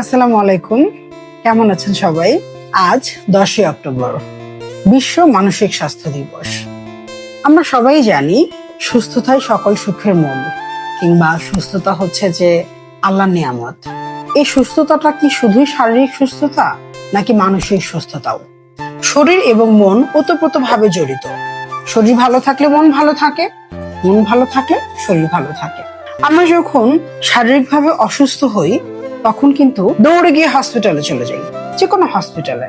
আসসালামু আলাইকুম। কেমন আছেন সবাই? আজ দশই অক্টোবর, বিশ্ব মানসিক স্বাস্থ্য দিবস। আমরা সবাই জানি সুস্থতাই সকল সুখের মূল, কিংবা সুস্থতা হচ্ছে যে আল্লাহর নিয়ামত। এই সুস্থতাটা কি শুধুই শারীরিক সুস্থতা, নাকি মানসিক সুস্থতাও? শরীর এবং মন ওতপ্রোতভাবে জড়িত। শরীর ভালো থাকলে মন ভালো থাকে, মন ভালো থাকলে শরীর ভালো থাকে। আমরা যখন শারীরিকভাবে অসুস্থ হই তখন কিন্তু দৌড়ে গিয়ে হসপিটালে চলে যাই। যে কোনো হসপিটালে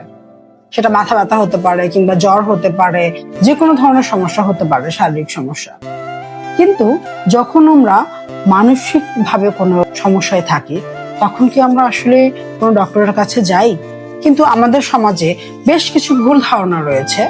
সেটা মাথা ব্যথা হতে পারে কিংবা জ্বর হতে পারে যে কোনো ধরনের সমস্যা হতে পারে, শারীরিক সমস্যা। কিন্তু যখন আমরা মানসিক ভাবে কোনো সমস্যায় থাকি, তখন কি আমরা আসলে কোনো ডক্টরের কাছে যাই? কিন্তু আমাদের সমাজে বেশ কিছু ভুল ধারণা রয়েছে।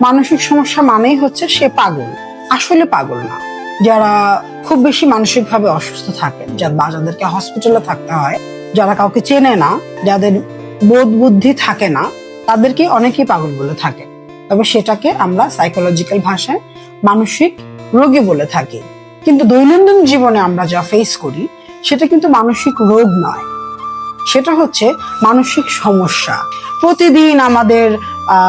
মানসিক সমস্যা মানেই হচ্ছে সে পাগল। আসলে পাগল না। যারা খুব বেশি মানসিকভাবে অসুস্থ থাকেন, যার বা, যাদেরকে হসপিটালে থাকতে হয় যারা কাউকে চেনে না, যাদের বোধ বুদ্ধি থাকে না, তাদেরকে অনেকেই পাগল বলে থাকে। তবে সেটাকে আমরা সাইকোলজিক্যাল ভাষায় মানসিক রোগী বলে থাকি। কিন্তু দৈনন্দিন জীবনে আমরা যা ফেস করি, সেটা কিন্তু মানসিক রোগ নয়। সেটা হচ্ছে মানসিক সমস্যা। প্রতিদিন আমাদের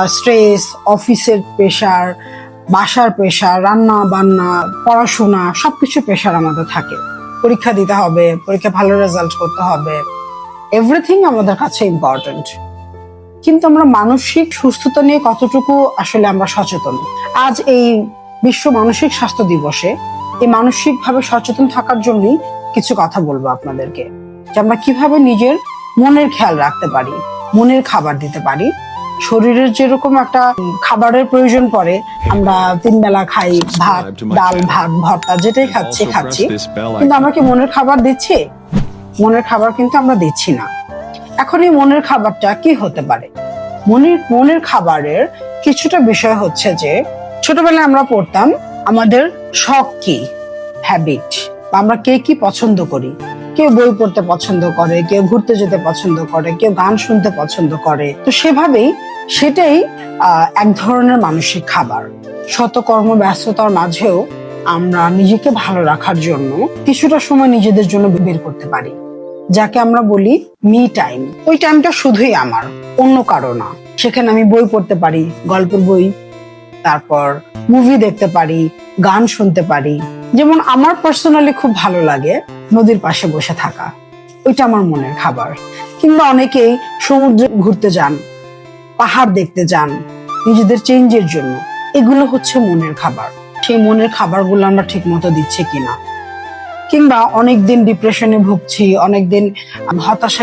স্ট্রেস অফিসের প্রেশার বাসার প্রেশার রান্না বান্না পড়াশোনা, সবকিছু প্রেশার আমাদের থাকে। পরীক্ষা দিতে হবে পরীক্ষা ভালো রেজাল্ট করতে হবে। এভরিথিং আমাদের কাছে ইম্পর্টেন্ট কিন্তু আমরা মানসিক সুস্থতা নিয়ে কতটুকু আসলে আমরা সচেতন? আজ এই বিশ্ব মানসিক স্বাস্থ্য দিবসে এই মানসিকভাবে সচেতন থাকার জন্যই কিছু কথা বলব আপনাদেরকে। যে আমরা কীভাবে নিজের মনের খেয়াল রাখতে পারি, মনের খাবার দিতে পারি শরীরের যেরকম একটা খাবারের প্রয়োজন পড়ে আমরা তিন বেলা খাই ভাত ডাল ভাত ভর্তা যেটাই খাচ্ছি খাচ্ছি। কিন্তু আমরা কি মনের খাবার দিচ্ছি? মনের খাবার কিন্তু আমরা দিচ্ছি না। এখন এই মনের খাবারটা কি হতে পারে? মনের মনের খাবারের কিছুটা বিষয় হচ্ছে যে ছোটবেলায় আমরা পড়তাম আমাদের শখ কি? হ্যাবিট আমরা কে কি পছন্দ করি? কেউ বই পড়তে পছন্দ করে, কেউ ঘুরতে যেতে পছন্দ করে, কেউ গান শুনতে পছন্দ করে। তো সেভাবেই সেটাই এক ধরনের মানসিক খাবার। শত কর্ম ব্যস্ততার মাঝেও আমরা নিজেকে ভালো রাখার জন্য কিছুটা সময় নিজেদের জন্য বের করতে পারি। যাকে আমরা বলি মি টাইম। ওই টাইমটা শুধুই আমার, অন্য কারও না। সেখানে আমি বই পড়তে পারি, গল্পের বই তারপর মুভি দেখতে পারি, গান শুনতে পারি। যেমন আমার পার্সোনালি খুব ভালো লাগে নদীর পাশে বসে থাকা। ওইটা আমার মনের খাবার। কিংবা অনেকেই সমুদ্রে ঘুরতে যান, পাহাড় দেখতে যান, নিজেদের চেঞ্জের জন্য। এগুলো হচ্ছে মনের খাবার। সেই মনের খাবারগুলো আমরা ঠিক মতো দিচ্ছি কিনা। কিংবা অনেকদিন ডিপ্রেশনে ভুগছি, অনেকদিন হতাশায়